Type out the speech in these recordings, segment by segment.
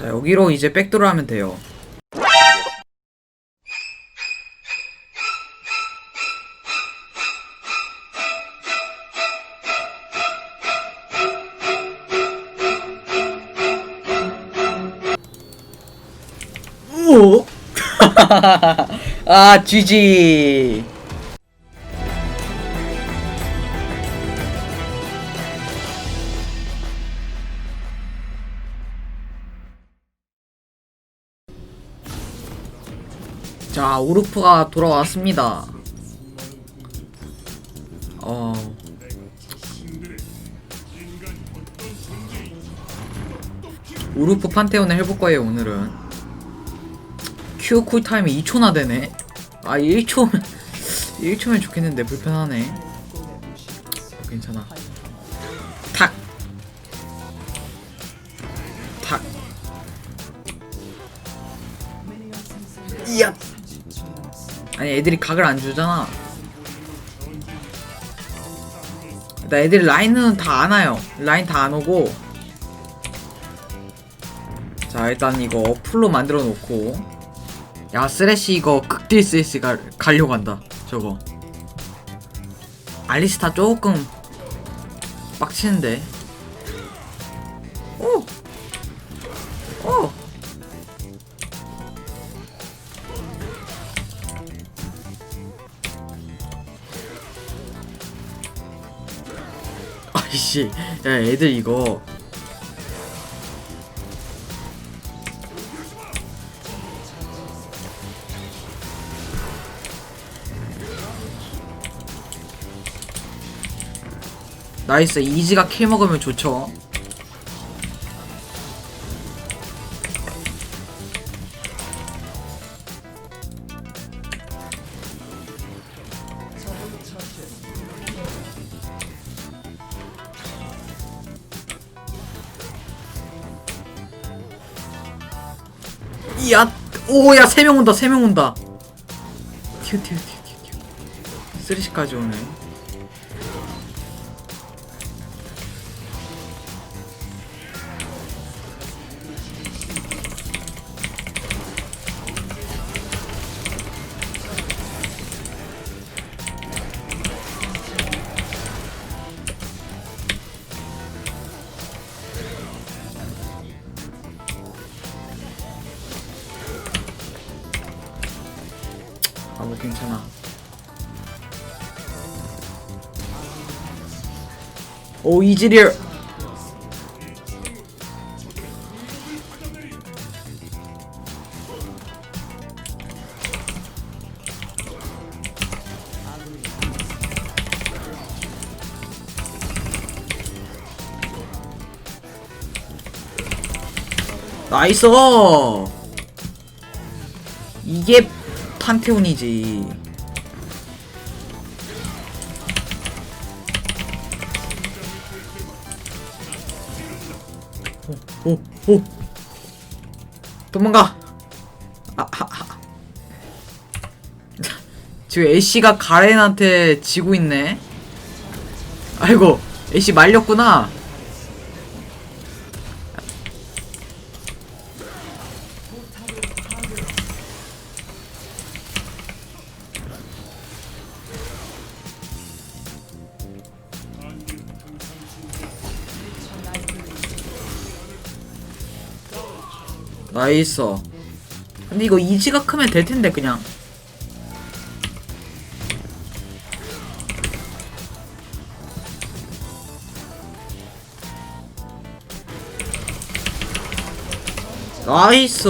자 여기로 이제 백도를 하면 돼요 오! 아 GG 자 우르프가 돌아왔습니다. 어. 우르프 판테온을 해볼 거예요 오늘은 큐 쿨타임이 2초나 되네. 아 1초면 1초면 좋겠는데 불편하네. 어, 괜찮아. 탁. 탁. 이야 아니 애들이 각을 안 주잖아. 나 애들 라인은 다 안 와요. 라인 다 안 오고. 자 일단 이거 풀로 만들어 놓고. 야 쓰레쉬 이거 극딜 쓰레쉬 가, 가려고 한다 저거. 알리스타 조금 빡치는데 아이씨. 야 애들 이거. 나이스. 이지가 킬 먹으면 좋죠 야 오야 세 명 온다 세 명 온다. 튀어 튀어 튀어 튀어. 쓰리시까지 오네 오 이즈리얼. 나이스 이게 판테온이지 오, 오, 오. 도망가. 아, 아, 아. 지금 애쉬가 가렌한테 지고 있네. 아이고, 애쉬 말렸구나. 나이스. 근데 이거 이지가 크면 될 텐데 그냥. 나이스.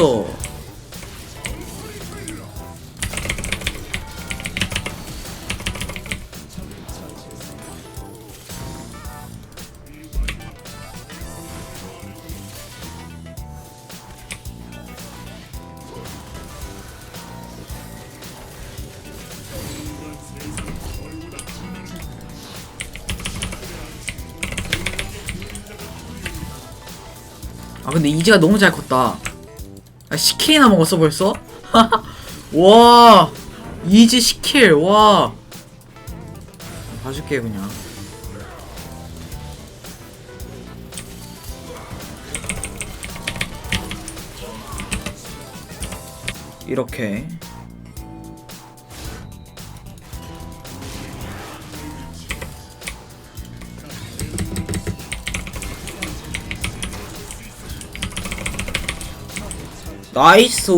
아 근데 이지가 너무 잘 컸다. 아 10킬이나 먹었어 벌써? 와 이지 10킬 와. 봐줄게 그냥. 이렇게. 나이스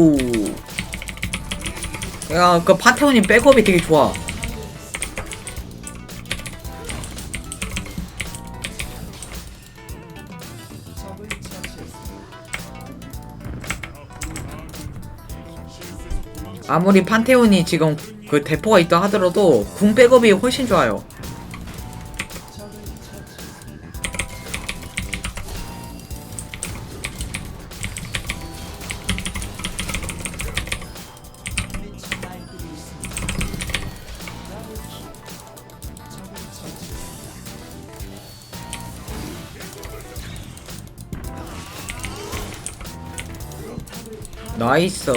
야그 판테온님 백업이 되게 좋아 아무리 판테온이 지금 그 대포가 있다 하더라도 궁 백업이 훨씬 좋아요. 나이스.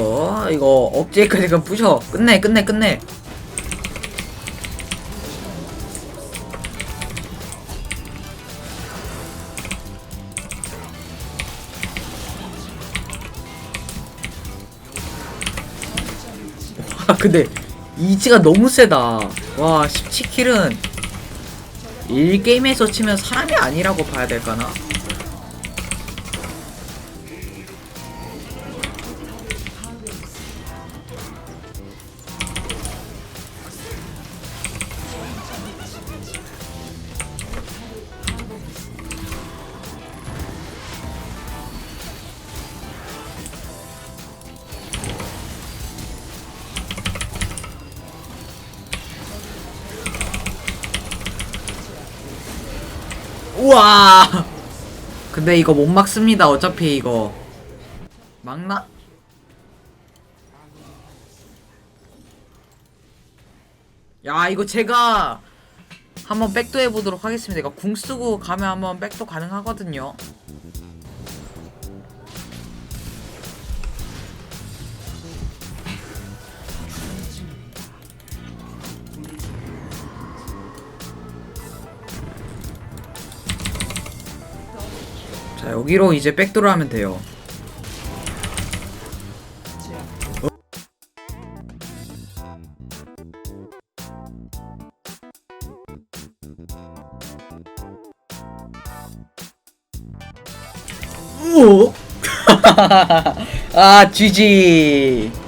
이거 억제까지 그럼 부셔. 끝내 끝내 끝내. 와 근데 이지가 너무 세다. 와 17킬은 1게임에서 치면 사람이 아니라고 봐야 될까나? 우와. 근데 이거 못 막습니다 어차피 이거. 막나? 야 이거 제가 한번 백도 해보도록 하겠습니다. 이거 궁 쓰고 가면 한번 백도 가능하거든요 여기로 이제 백도를 하면 돼요 오! 아 GG